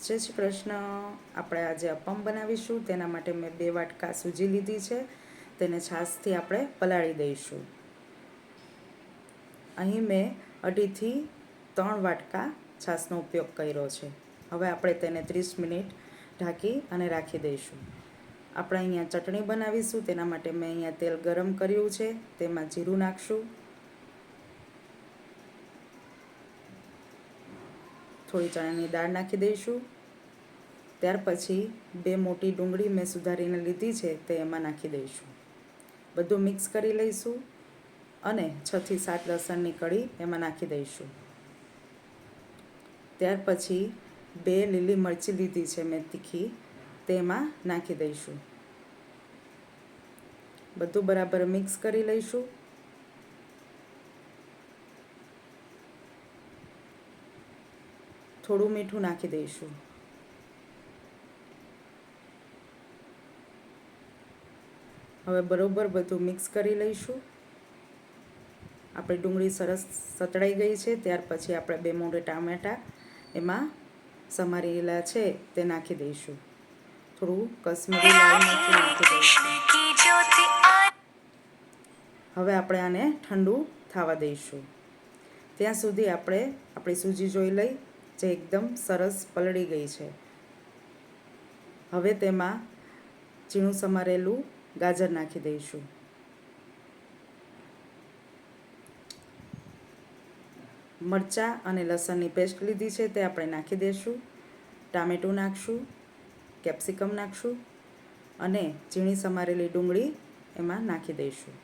જય કૃષ્ણ આપણે આજે અપમ બનાવીશું. તેના માટે મેં બે વાટકા સૂજી લીધી છે. તેને છાશથી આપણે પલાળી દઈશું. અહીં મેં અઢીથી ત્રણ વાટકા છાશનો ઉપયોગ કર્યો છે. હવે આપણે તેને ત્રીસ મિનિટ ઢાંકી અને રાખી દઈશું. આપણે અહીંયા ચટણી બનાવીશું. તેના માટે મેં અહીંયા તેલ ગરમ કર્યું છે. તેમાં જીરું નાખશું. થોડી ચણાની દાળ નાખી દઈશું. ત્યાર પછી બે મોટી ડુંગળી મેં સુધારીને લીધી છે તે એમાં નાખી દઈશું. બધું મિક્સ કરી લઈશું અને છથી સાત લસણની કળી એમાં નાખી દઈશું. ત્યાર પછી બે લીલી મરચી લીધી છે મેં તીખી તેમાં નાખી દઈશું. બધું બરાબર મિક્સ કરી લઈશું. થોડું મીઠું નાખી દઈશું. હવે બરોબર બધું મિક્સ કરી લઈશું. આપણી ડુંગળી સરસ સતળાઈ ગઈ છે, ત્યાર પછી આપણે બે મોટે ટામેટાં એમાં સમારેલા છે તે નાખી દઈશું. થોડું કશ્મીરી લાલ મરચું નાખી દઈશું. હવે આપણે આને ઠંડુ થવા દઈશું. ત્યાં સુધી આપણે આપણી સૂજી જોઈ લઈ જે એકદમ સરસ પલળી ગઈ છે. હવે તેમાં ઝીણું સમારેલું ગાજર નાખી દઈશું. મરચાં અને લસણની પેસ્ટ લીધી છે તે આપણે નાખી દઈશું. ટામેટું નાખશું, કેપ્સિકમ નાખશું અને ઝીણી સમારેલી ડુંગળી એમાં નાખી દઈશું.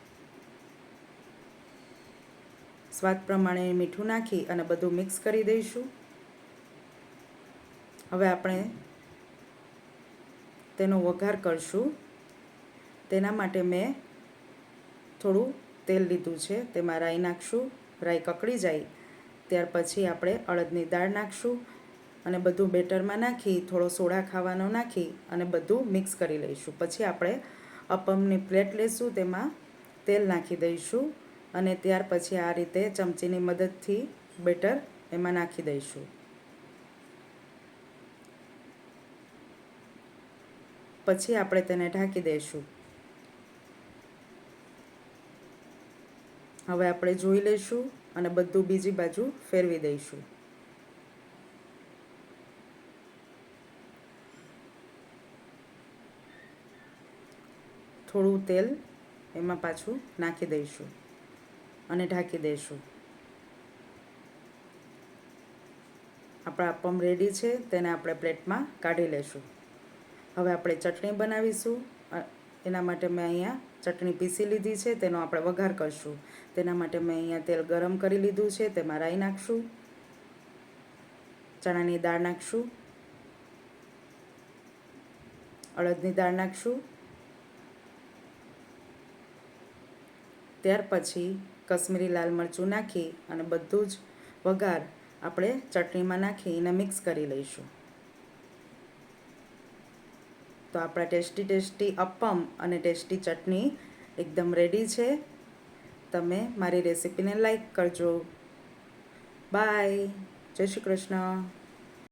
સ્વાદ પ્રમાણે મીઠું નાખી અને બધું મિક્સ કરી દઈશું. હવે આપણે તેનો વઘાર કરશું. તેના માટે મેં થોડું તેલ લીધું છે, તેમાં રાઈ નાખશું. રાઈ કકડી જાય, ત્યાર પછી આપણે અડદની દાળ નાખશું અને બધું બેટરમાં નાખી, થોડો સોડા ખાવાનો નાખી અને બધું મિક્સ કરી લઈશું. પછી આપણે અપમની પ્લેટ લઈશું તેમાં તેલ નાખી દઈશું અને ત્યાર પછી આ રીતે ચમચીની મદદથી બેટર એમાં નાખી દઈશું. પછી આપણે તેને ઢાંકી દઈશું. હવે આપણે જોઈ લઈશું અને બધું બીજી બાજુ ફેરવી દઈશું. થોડું તેલ એમાં પાછું નાખી દઈશું અને ઢાંકી દઈશું. આપણા અપમ રેડી છે, તેને આપણે પ્લેટમાં કાઢી લેશું હવે આપણે ચટણી બનાવીશું. એના માટે મેં અહીંયા ચટણી પીસી લીધી છે, તેનો આપણે વઘાર કરશું. તેના માટે મેં અહીંયા તેલ ગરમ કરી લીધું છે, તેમાં રાઈ નાખશું. ચણાની દાળ નાખશું. અડદની દાળ નાખશું. ત્યાર પછી કશ્મીરી લાલ મરચું નાખી અને બધું જ વઘાર આપણે ચટણીમાં નાખી એને મિક્સ કરી લઈશું. તો આપણા ટેસ્ટી ટેસ્ટી અપમ અને ટેસ્ટી ચટણી એકદમ રેડી છે. તમે મારી રેસિપીને લાઈક કરજો. બાય જય શ્રી કૃષ્ણ.